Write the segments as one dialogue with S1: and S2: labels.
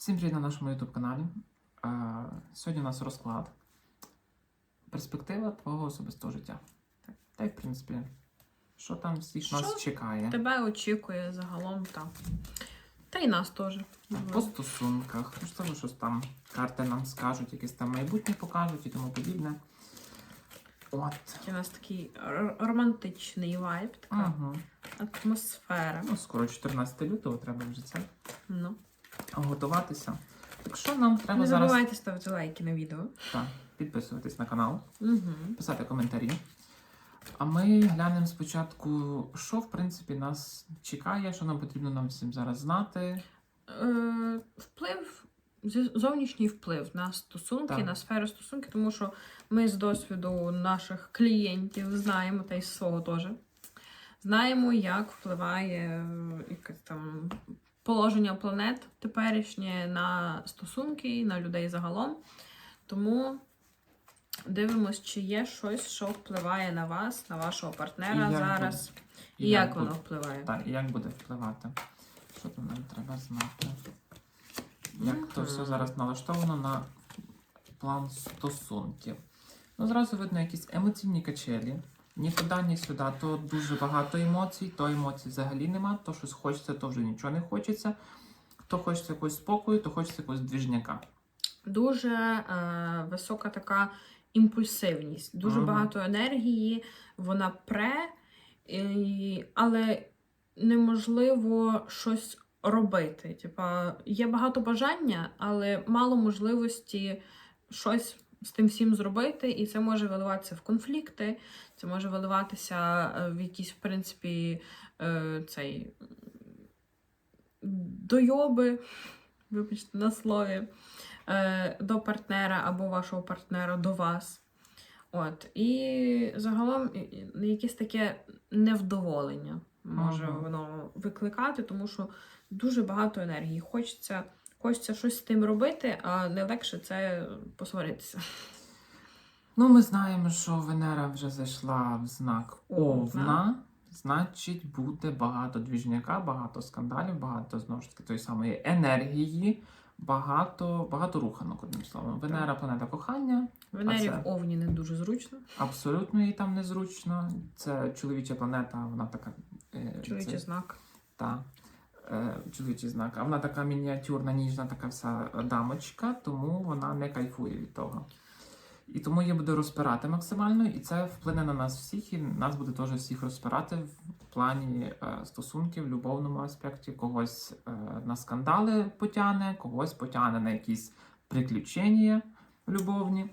S1: Всім привіт на нашому YouTube каналі. Е, Сьогодні у нас розклад. Перспектива твого особистого життя. Так, та й в принципі, що там всіх
S2: Що
S1: нас чекає.
S2: Тебе очікує загалом так. Та й нас теж.
S1: По стосунках, можливо, щось там карти нам скажуть, якесь там майбутнє покажуть і тому подібне. От.
S2: У нас такий романтичний вайб, така
S1: Угу.
S2: атмосфера.
S1: Ну, скоро 14 лютого треба вже це
S2: Ну.
S1: Готуватися. Так що нам треба
S2: Не
S1: зараз
S2: забувайте ставити лайки на відео.
S1: так, підписуватись на канал.
S2: Угу.
S1: писати коментарі. А ми глянемо спочатку, що в принципі нас чекає, що нам потрібно нам всім зараз знати.
S2: Е, вплив, зовнішній вплив на стосунки,
S1: Так.
S2: на сферу стосунки, тому що ми з досвіду наших клієнтів знаємо, та й з свого теж. Знаємо, як впливає е, якесь там положення планет теперішнє на стосунки, на людей загалом. Тому дивимось, чи є щось, що впливає на вас, на вашого партнера
S1: І як
S2: зараз, і,
S1: І
S2: як,
S1: як
S2: воно
S1: буде-
S2: впливає.
S1: Так, і як буде впливати? Що там нам треба знати? Як то все зараз налаштовано на план стосунків. Ну, зразу видно якісь емоційні качелі. Ні туди, ні сюди. То дуже багато емоцій, то емоцій взагалі нема, то щось хочеться, то вже нічого не хочеться. То хочеться якогось спокою, то хочеться якогось двіжняка.
S2: дуже е, висока така імпульсивність, дуже
S1: Ага.
S2: багато енергії, вона пре, і, але неможливо щось робити. Типа, є багато бажання, але мало можливості щось з тим всім зробити, і це може виливатися в конфлікти, це може виливатися е, в якісь, в принципі, е, цей дойоби, вибачте на слові, е, до партнера або вашого партнера до вас. От. І загалом якесь таке невдоволення може
S1: Ага.
S2: воно викликати, тому що дуже багато енергії. Хочеться, хочеться щось з тим робити, а не легше це посваритися.
S1: Ну, ми знаємо, що Венера вже зайшла в знак
S2: Овна.
S1: Значить, буде багато двіжняка, багато скандалів, багато знову ж таки тої самої енергії, багато, багато руханок, одним словом. Венера планета кохання,
S2: Венері в Овні не дуже зручно.
S1: абсолютно їй там незручно. Це чоловіча планета, вона така. е,
S2: Чоловічий
S1: це-
S2: знак.
S1: та, чоловічий знак. А вона така мініатюрна, ніжна, така вся дамочка, тому вона не кайфує від того. І тому її буде розпирати максимально, і це вплине на нас всіх, і нас буде теж всіх розпирати в плані е, стосунків, в любовному аспекті. Когось е, на скандали потягне, когось потягне на якісь приключення любовні.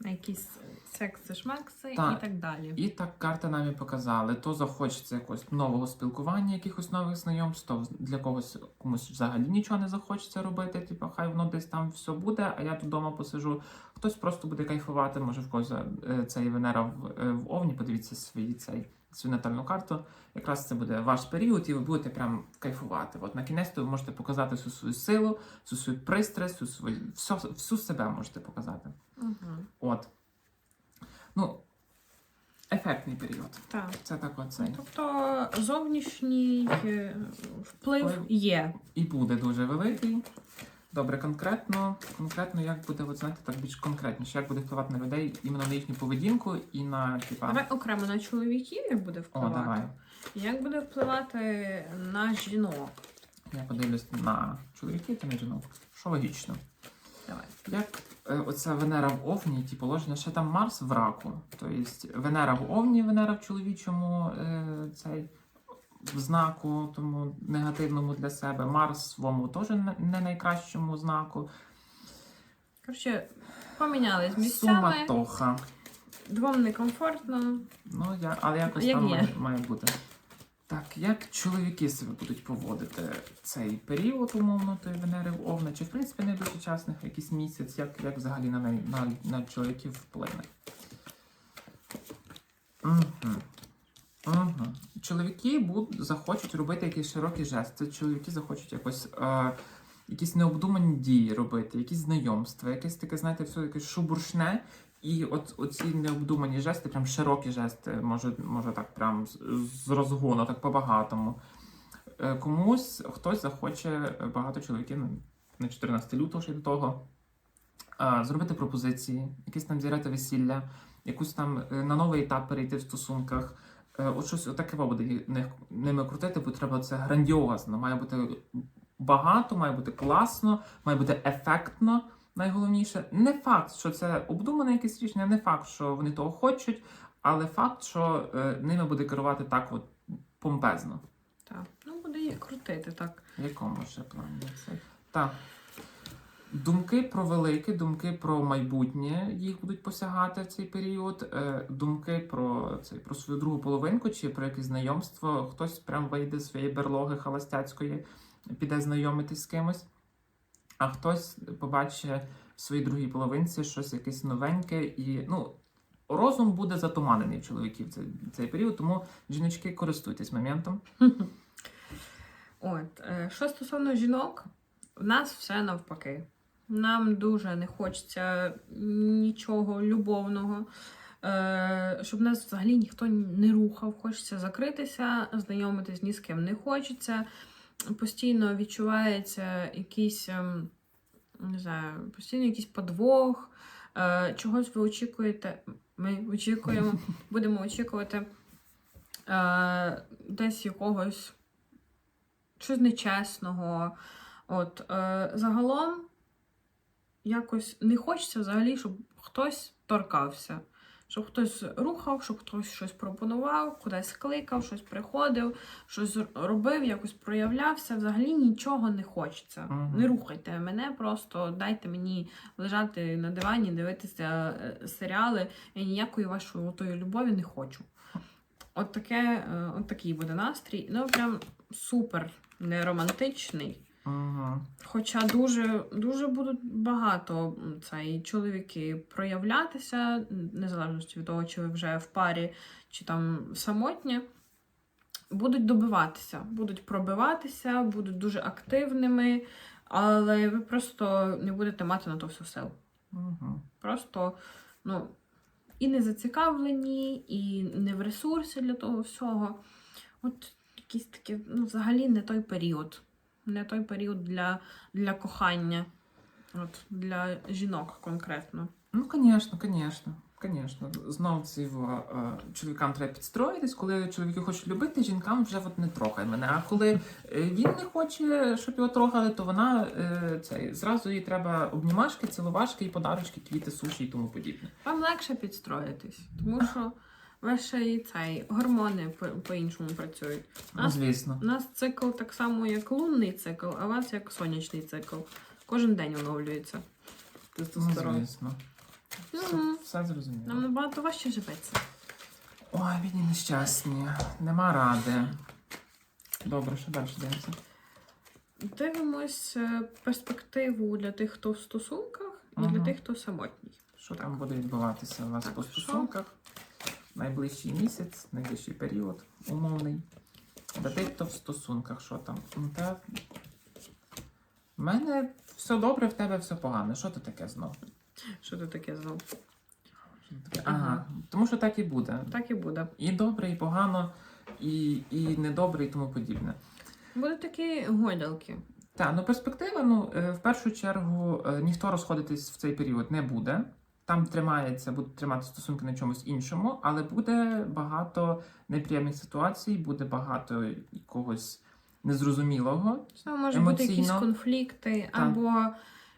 S2: На якісь секси, шмекси
S1: Так.
S2: і так далі.
S1: І так карти нам і показали. То захочеться якогось нового спілкування, якихось нових знайомств, то для когось комусь взагалі нічого не захочеться робити. Типу, хай воно десь там все буде, а я тут вдома посижу. Хтось просто буде кайфувати, може в когось е, цей Венера в, е, в Овні, подивіться свій цей. Свою натальну карту, якраз це буде ваш період, і ви будете прям кайфувати. От на кінець ви можете показати всю свою силу, всю свою пристрасть, всю свою всю, всю себе можете показати.
S2: Угу.
S1: От. Ну, ефектний період.
S2: Так.
S1: Це так оцей.
S2: Тобто зовнішній е, вплив
S1: Вплив.
S2: є.
S1: І буде дуже великий. Добре, конкретно, конкретно як буде, от знаєте, так більш конкретніше, як буде впливати на людей іменно на їхню поведінку і на типа.
S2: Давай окремо на чоловіків як буде
S1: О,
S2: впливати.
S1: давай.
S2: Як буде впливати на жінок?
S1: Я подивлюсь на чоловіків та на жінок. Що логічно.
S2: Давай.
S1: Як оця Венера в Овні, ті положення, ще там Марс в раку. Тобто Венера в Овні, Венера в чоловічому е, цей в знаку, тому негативному для себе. Марс в Ому теж не не найкращому знаку.
S2: Коротше, помінялись місцями,
S1: Суматоха.
S2: двом некомфортно.
S1: Ну, я, але якось
S2: Як
S1: там
S2: є.
S1: має, має бути. Так, як чоловіки себе будуть поводити цей період, умовно, тої Венери в Овна, чи в принципі найближчий час, якийсь місяць, як, як взагалі на, на, на чоловіків вплине? Угу. Угу. Чоловіки будуть, захочуть робити якийсь широкий жест. Це чоловіки захочуть якось е, якісь необдумані дії робити, якісь знайомства, якесь таке, знаєте, все якесь шубуршне. І от оці необдумані жести, прям широкі жести, може, може так прям з, розгону, так по-багатому. Е, Комусь хтось захоче, багато чоловіків, ну, на 14 лютого ще до того. Зробити пропозиції, якісь там зіграти весілля, якусь там е, на новий етап перейти в стосунках. Е, От щось отаке буде ними крутити, бо треба це грандіозно. Має бути багато, має бути класно, має бути ефектно. Найголовніше, не факт, що це обдумане якесь рішення, не факт, що вони того хочуть, але факт, що е, ними буде керувати так от помпезно.
S2: Так. Ну, буде її крутити, так.
S1: В якому ще плані це? Так. Думки про велике, думки про майбутнє їх будуть посягати в цей період. Е, думки про цей про свою другу половинку чи про якесь знайомство. Хтось прям вийде з своєї берлоги холостяцької, піде знайомитись з кимось, а хтось побачить в своїй другій половинці щось якесь новеньке і ну. Розум буде затуманений в чоловіків цей, цей період, тому жіночки користуйтесь моментом.
S2: От, е, що стосовно жінок, в нас все навпаки. Нам дуже не хочеться нічого любовного, е, щоб нас взагалі ніхто не рухав. Хочеться закритися, знайомитись ні з ким не хочеться. Постійно відчувається якийсь, ем, не знаю, постійно якийсь подвох. Е, Чогось ви очікуєте. Ми очікуємо, будемо очікувати е, десь якогось щось нечесного. От, е, загалом якось не хочеться взагалі, щоб хтось торкався. Щоб хтось рухав, щоб хтось щось пропонував, кудись кликав, щось приходив, щось робив, якось проявлявся. Взагалі нічого не хочеться.
S1: Мгм.
S2: Не рухайте мене, просто дайте мені лежати на дивані, дивитися е, серіали. Я ніякої вашої тої любові не хочу. От, таке, е, от такий буде настрій. Ну, прям супер не
S1: Угу.
S2: Хоча дуже, дуже будуть багато м, цей чоловіки проявлятися, незалежно від того, чи ви вже в парі, чи там самотні, будуть добиватися, будуть пробиватися, будуть дуже активними, але ви просто не будете мати на то всю сил.
S1: Угу.
S2: Просто, ну, і не зацікавлені, і не в ресурсі для того всього. От якийсь такий, ну, взагалі не той період. Не той період для, для кохання. От, для жінок конкретно.
S1: Ну, звісно, звісно. Звісно, знов ці е, чоловікам треба підстроїтись, коли чоловіки хочуть любити, жінкам вже от не трогай мене. А коли е, він не хоче, щоб його трогали, то вона е, цей, зразу їй треба обнімашки, цілувашки і подарочки, квіти, суші і тому подібне.
S2: Вам легше підстроїтись, тому що ваші і цей, гормони по- по-іншому працюють.
S1: Ну, звісно.
S2: У нас цикл так само, як лунний цикл, а у вас як сонячний цикл. Кожен день оновлюється.
S1: Ну,
S2: Тестостерон.
S1: звісно. Все,
S2: Мгм.
S1: все зрозуміло.
S2: Нам набагато важче живеться.
S1: Ой, бідні нещасні. Нема ради. Добре, що далі дивимося?
S2: Дивимось е, перспективу для тих, хто в стосунках, і
S1: Ага.
S2: для тих, хто самотній.
S1: Що там буде відбуватися у вас
S2: Так,
S1: по
S2: що?
S1: Найближчий місяць, найближчий період, умовний. Тих, хто в стосунках, що там? Ну, Та... В мене все добре, в тебе все погано. Що це таке знов?
S2: Що ти таке
S1: таке?
S2: Ага.
S1: Ага. Тому що так і буде.
S2: Так і буде.
S1: І добре, і погано, і, і недобре, і тому подібне.
S2: Будуть такі гойдалки.
S1: Так, ну перспектива, ну, е, в першу чергу, е, ніхто розходитись в цей період не буде. Там тримається, будуть тримати стосунки на чомусь іншому, але буде багато неприємних ситуацій, буде багато якогось незрозумілого.
S2: Це може бути якісь конфлікти,
S1: Так.
S2: або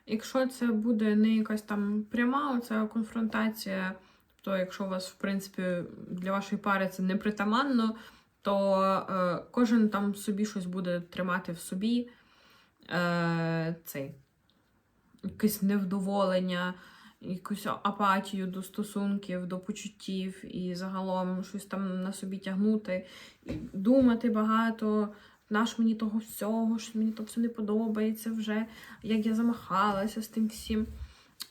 S2: якщо це буде не якась там пряма оця конфронтація, то якщо у вас, в принципі, для вашої пари це не притаманно, то е, кожен там собі щось буде тримати в собі. Е, цей, якесь невдоволення, якусь апатію до стосунків, до почуттів і загалом щось там на собі тягнути, і думати багато. Наш мені того всього, що мені то все не подобається вже, як я замахалася з тим всім.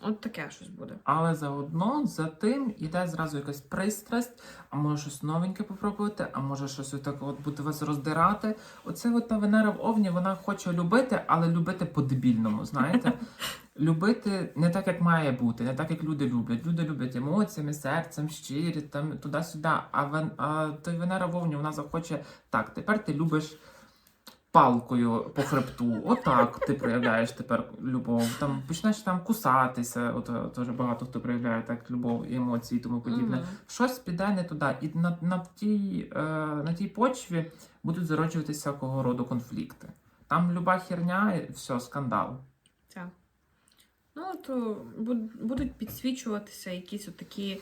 S2: От таке щось буде.
S1: Але заодно за тим іде зразу якась пристрасть, а може щось новеньке попробувати, а може щось отак от буде вас роздирати. Оце от та Венера в Овні, вона хоче любити, але любити по-дебільному, знаєте? Любити не так, як має бути, не так, як люди люблять. Люди люблять емоціями, серцем, щирі, там туди-сюди. А, вен... а той Венера в Овні, вона захоче так, тепер ти любиш палкою по хребту. Отак ти проявляєш тепер любов. Там почнеш там кусатися. От е, теж багато хто проявляє так любов і емоції і тому подібне.
S2: Мгм.
S1: Щось піде не туди, і на, на, тій, е, на тій почві будуть зароджуватися всякого роду конфлікти. Там люба херня, і все, скандал.
S2: Так. Ну, то будуть підсвічуватися якісь такі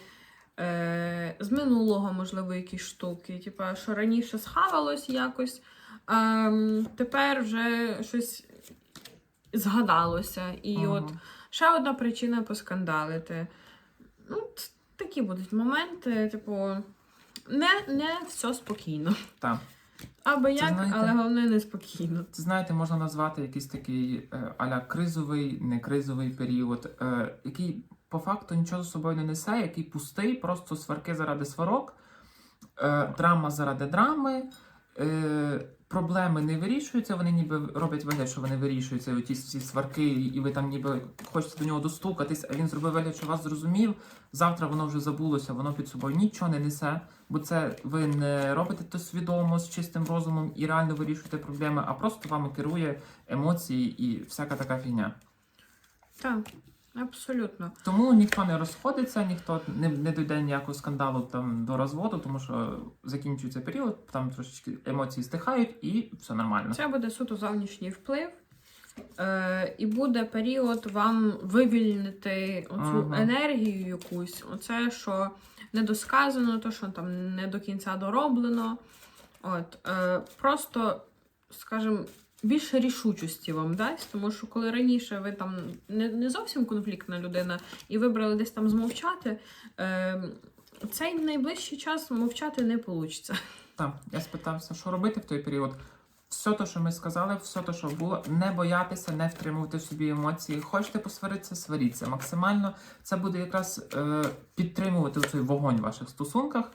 S2: е, з минулого, можливо, якісь штуки. Типа, що раніше схавалось якось, тепер вже щось згадалося. І
S1: Мгм.
S2: от ще одна причина поскандалити. Ну, такі будуть моменти, типу, не, не все спокійно.
S1: Так.
S2: Або як,
S1: знаєте-
S2: але головне не спокійно.
S1: Це знаєте, можна назвати якийсь такий е, аля кризовий, не кризовий період, е, який по факту нічого з собою не несе, який пустий, просто сварки заради сварок, е, драма заради драми. Проблеми не вирішуються, вони ніби роблять вигляд, що вони вирішуються, оті всі сварки, і ви там ніби хочете до нього достукатись, а він зробив вигляд, що вас зрозумів. Завтра воно вже забулося, воно під собою нічого не несе, бо це ви не робите то свідомо з чистим розумом і реально вирішуєте проблеми, а просто вами керує емоції і всяка така фігня.
S2: Так, абсолютно.
S1: Тому ніхто не розходиться, ніхто не, не дійде ніякого скандалу там до розводу, тому що закінчується період, там трошечки емоції стихають і все нормально.
S2: Це буде суто зовнішній вплив. Е, і буде період вам вивільнити оцю
S1: Ага.
S2: енергію якусь. Оце, що недосказано, то, що там не до кінця дороблено. От, е, просто, скажімо, більше рішучості вам дасть, тому що коли раніше ви там не, не зовсім конфліктна людина і вибрали десь там змовчати, е, цей найближчий час мовчати не вийде.
S1: Так, я спитався, що робити в той період. Все те, що ми сказали, все те, що було, не боятися, не втримувати в собі емоції. Хочете посваритися, сваріться. Максимально це буде якраз е, підтримувати цей вогонь в ваших стосунках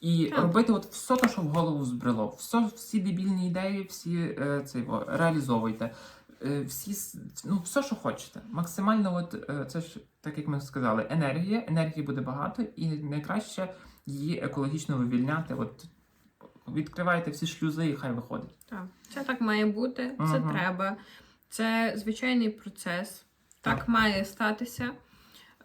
S1: і
S2: Так.
S1: робити от все те, що в голову збрело. Все, всі дебільні ідеї, всі е, це, його, реалізовуйте. Е, всі, ну, все, що хочете. Максимально, от, е, це ж, так як ми сказали, енергія. Енергії буде багато, і найкраще її екологічно вивільняти. От, відкривайте всі шлюзи і хай виходить.
S2: Так, це так має бути, це
S1: Мгм.
S2: треба. Це звичайний процес. Так,
S1: Так.
S2: має статися.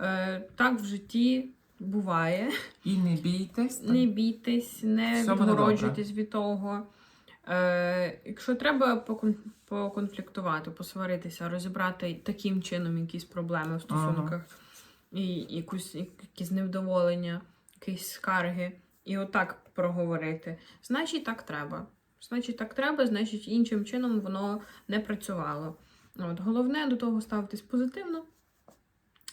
S2: Е, так в житті буває.
S1: І не бійтесь. так.
S2: Не бійтесь, не
S1: Все буде
S2: відгороджуйтесь від того. Е, якщо треба покон- поконфліктувати, посваритися, розібрати таким чином якісь проблеми в стосунках, і якусь, якісь невдоволення, якісь скарги, і отак проговорити, значить так треба. Значить, так треба, значить, іншим чином воно не працювало. От, головне до того ставитись позитивно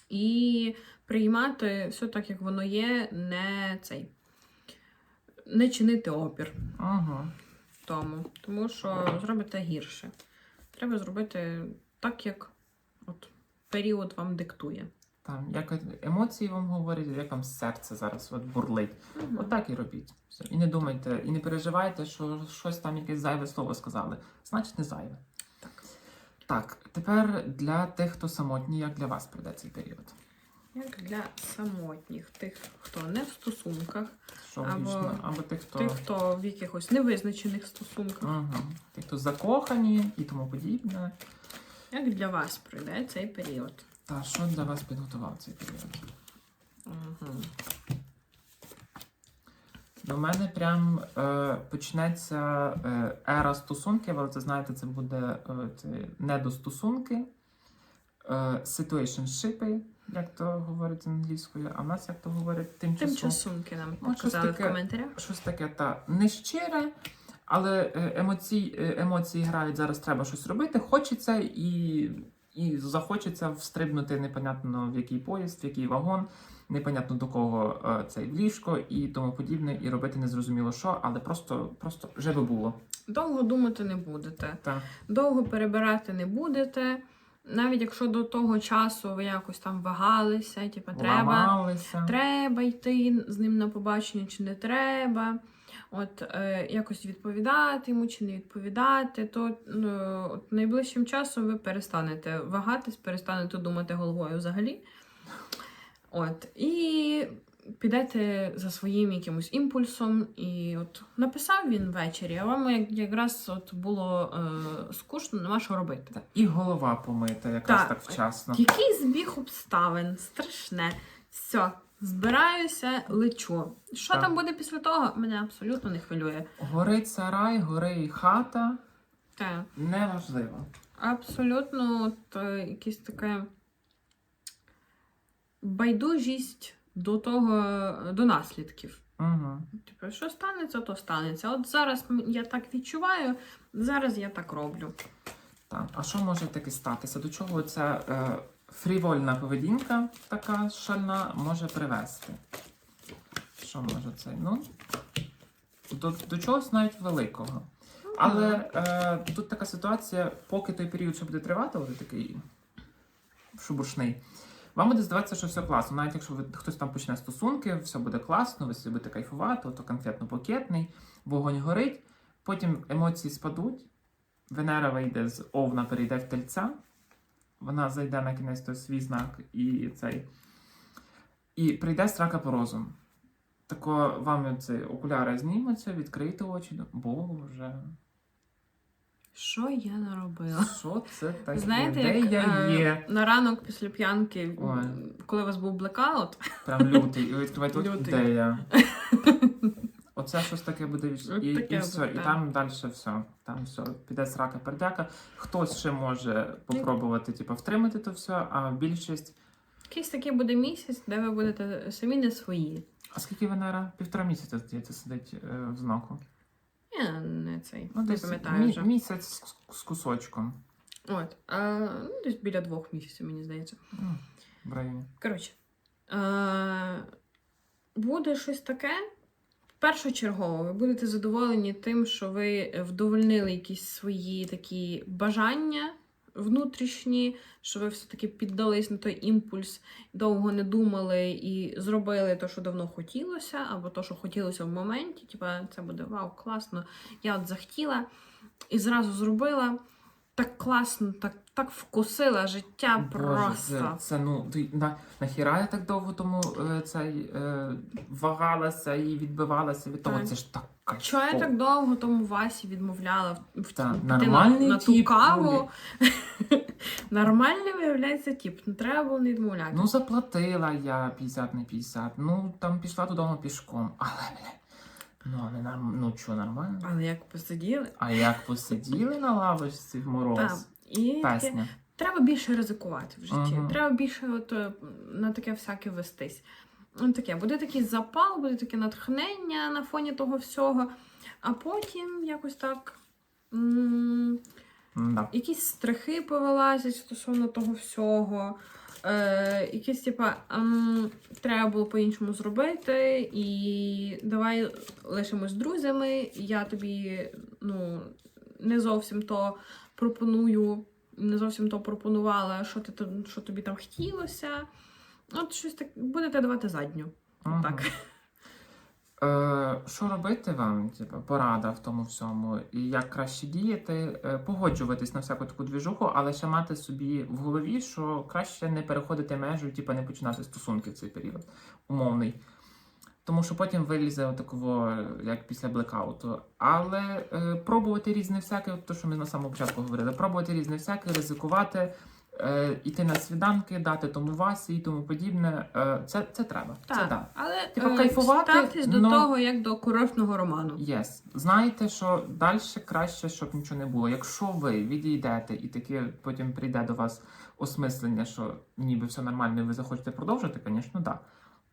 S2: і приймати все так, як воно є, не цей. Не чинити опір
S1: Угу.
S2: тому, тому що зробите гірше. Треба зробити так, як от, період вам диктує.
S1: Там, як емоції вам говорять, як вам серце зараз от бурлить.
S2: Мгм.
S1: Отак і робіть. І не думайте, і не переживайте, що щось там якесь зайве слово сказали. Значить, не зайве.
S2: Так.
S1: Так, тепер для тих, хто самотній, як для вас прийде цей період.
S2: Як для самотніх, тих, хто не в стосунках,
S1: Що
S2: Або
S1: логічно, або тих, хто.
S2: тих, хто в якихось невизначених стосунках.
S1: Угу. Тих, хто закохані і тому подібне.
S2: Як для вас пройде цей період?
S1: Та що для вас підготував цей період?
S2: Угу.
S1: До мене прям е, почнеться е, ера стосунків, але це знаєте, це буде е, це недостосунки, е, situationshipи, як то говорять англійською, а в нас як то говорять тимчасово.
S2: Тимчасунки нам
S1: Ну,
S2: показали в коментарях.
S1: Щось таке та нещире, але е, емоцій, е, емоції грають зараз треба щось робити. Хочеться і, і захочеться встрибнути непонятно в який поїзд, в який вагон, непонятно до кого е, цей ліжко і тому подібне, і робити незрозуміло що, але просто, просто вже би було.
S2: Довго думати не будете.
S1: Так.
S2: Довго перебирати не будете. Навіть якщо до того часу ви якось там вагалися, типу, треба.
S1: Ламалися.
S2: треба йти з ним на побачення, чи не треба. От е, якось відповідати йому чи не відповідати, то ну, от найближчим часом ви перестанете вагатись, перестанете думати головою взагалі. От, і підете за своїм якимось імпульсом, і от написав він ввечері, а вам якраз от було е, скучно, нема що робити.
S1: І голова помита якраз
S2: Так.
S1: так вчасно.
S2: Який збіг обставин, страшне. Все, збираюся, лечу. Що
S1: Так.
S2: там буде після того, мене абсолютно не хвилює.
S1: Горить сарай, горить хата,
S2: Так.
S1: неважливо.
S2: Абсолютно от, е, якесь таке байдужість до того, до наслідків.
S1: Угу.
S2: Типу, що станеться, то станеться. От зараз я так відчуваю, зараз я так роблю.
S1: Так, а що може таке статися? До чого ця е, фрівольна поведінка, така шальна, може привести? Що може це? Ну, до, до чогось навіть великого. Але е, тут така ситуація, поки той період, що буде тривати, такий шубушний, вам буде здаватися, що все класно. Навіть якщо ви, хтось там почне стосунки, все буде класно, ви собі будете кайфувати, ото конфетно-пакетний, вогонь горить, потім емоції спадуть, Венера вийде з Овна, перейде в тельця, вона зайде на кінець той свій знак і цей. І прийде срака по розум. Тако вам ці окуляри знімуться, відкрийте очі. Боже,
S2: Що я наробила?
S1: що це таке?
S2: Знаєте,
S1: Де
S2: як
S1: я
S2: е,
S1: є?
S2: на ранок після п'янки,
S1: Ой.
S2: коли у вас був блекаут,
S1: Прям лютий. І очі,
S2: Лютий.
S1: де я? Оце щось таке буде від...
S2: От
S1: і, і все.
S2: буде,
S1: І
S2: так.
S1: там далі все. Там все. Піде срака пердяка. Хтось ще може попробувати, типу, втримати то все, а більшість.
S2: якийсь такий буде місяць, де ви будете самі не свої.
S1: А скільки Венера? Півтора місяця, здається, сидить е, в знаку.
S2: Не цей,
S1: Ну,
S2: не пам'ятаю
S1: мі-
S2: вже.
S1: місяць з, з кусочком.
S2: От, а, ну, десь біля двох місяців, мені здається.
S1: Ну, в районі.
S2: Коротше, А, буде щось таке. Першочергово, ви будете задоволені тим, що ви вдовольнили якісь свої такі бажання внутрішні, що ви все-таки піддались на той імпульс, довго не думали і зробили те, що давно хотілося, або те, що хотілося в моменті. Типа, це буде вау, класно. Я от захотіла і зразу зробила. Так класно, так, так вкусила життя
S1: Боже,
S2: просто.
S1: Це, це ну ти на, нахіра я так довго тому е, цей е, вагалася і відбивалася від того.
S2: Так.
S1: Це ж так.
S2: Чого я так довго тому Васі відмовляла в,
S1: Та, нормальний
S2: на, на ту
S1: тіп,
S2: каву? Нормальний виявляється тип, не треба було не відмовляти.
S1: Ну, заплатила я 50 на 50, ну там пішла додому пішком. Але, бля, ну, не норм... ну що, нормально?
S2: Але як посиділи,
S1: А як посиділи на лавочці в мороз?
S2: так. І таке, треба більше ризикувати в житті.
S1: Мгм.
S2: Треба більше от, е, на таке всяке вестись. Ну, таке, буде такий запал, буде таке натхнення на фоні того всього, а потім якось так. м,
S1: Да.
S2: якісь страхи повилазять стосовно того всього. Е, якісь, типа, треба було по-іншому зробити, і давай лишимось друзями. Я тобі ну, не зовсім то пропоную, не зовсім то пропонувала, що, ти, що тобі там хотілося. От щось так будете давати задню.
S1: Ага.
S2: Так.
S1: Е, що робити вам? Типу, порада в тому всьому, і як краще діяти, Е, погоджуватись на всяку таку двіжуху, але ще мати собі в голові, що краще не переходити межу, типу не починати стосунки в цей період умовний. Тому що потім вилізе отакого, як після блекауту. Але е, пробувати різне всяке, то, що ми на самому початку говорили, пробувати різне всяке, ризикувати, іти на свіданки, дати тому Васі і тому подібне. Е, це, це треба. Це
S2: Так,
S1: да.
S2: але
S1: Типа,
S2: е,
S1: кайфувати,
S2: ставтесь до
S1: но-
S2: того, як до курортного роману.
S1: Єс. Знаєте, що далі краще, щоб нічого не було. Якщо ви відійдете і таке потім прийде до вас осмислення, що ніби все нормально, і ви захочете продовжити, звісно, так. Да.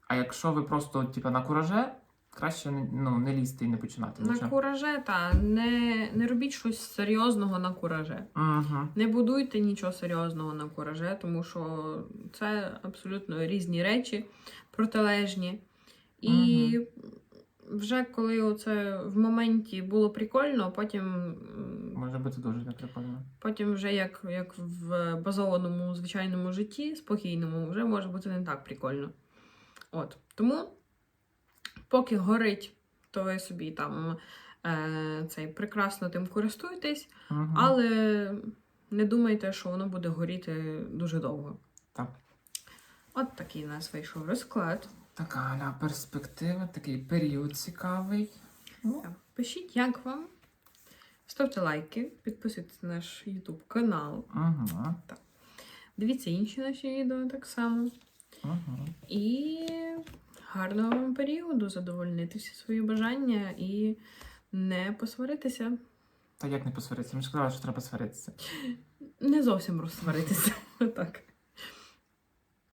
S1: А якщо ви просто типу, на кураже, краще ну, не лізти і не починати
S2: На
S1: нічого.
S2: кураже, та не, не робіть щось серйозного на кураже.
S1: Угу.
S2: Не будуйте нічого серйозного на кураже, тому що це абсолютно різні речі, протилежні. І вже коли оце в моменті було прикольно, потім,
S1: Може бути дуже неприкольно.
S2: потім вже як, як в базованому звичайному житті, спокійному, вже може бути не так прикольно. От. Тому, поки горить, то ви собі там е, цей прекрасно тим користуєтесь.
S1: Угу.
S2: Але не думайте, що воно буде горіти дуже довго.
S1: Так.
S2: От такий у нас вийшов розклад.
S1: Така Аля, перспектива, такий період цікавий. Ну,
S2: Так, Пишіть, як вам. Ставте лайки, підписуйтесь на наш YouTube канал.
S1: Угу,
S2: Дивіться інші наші відео так само.
S1: угу.
S2: І гарного вам періоду, задовольнити всі свої бажання і не посваритися.
S1: Та як не посваритися? Ми ж сказали, що треба сваритися.
S2: Не зовсім розсваритися. Так.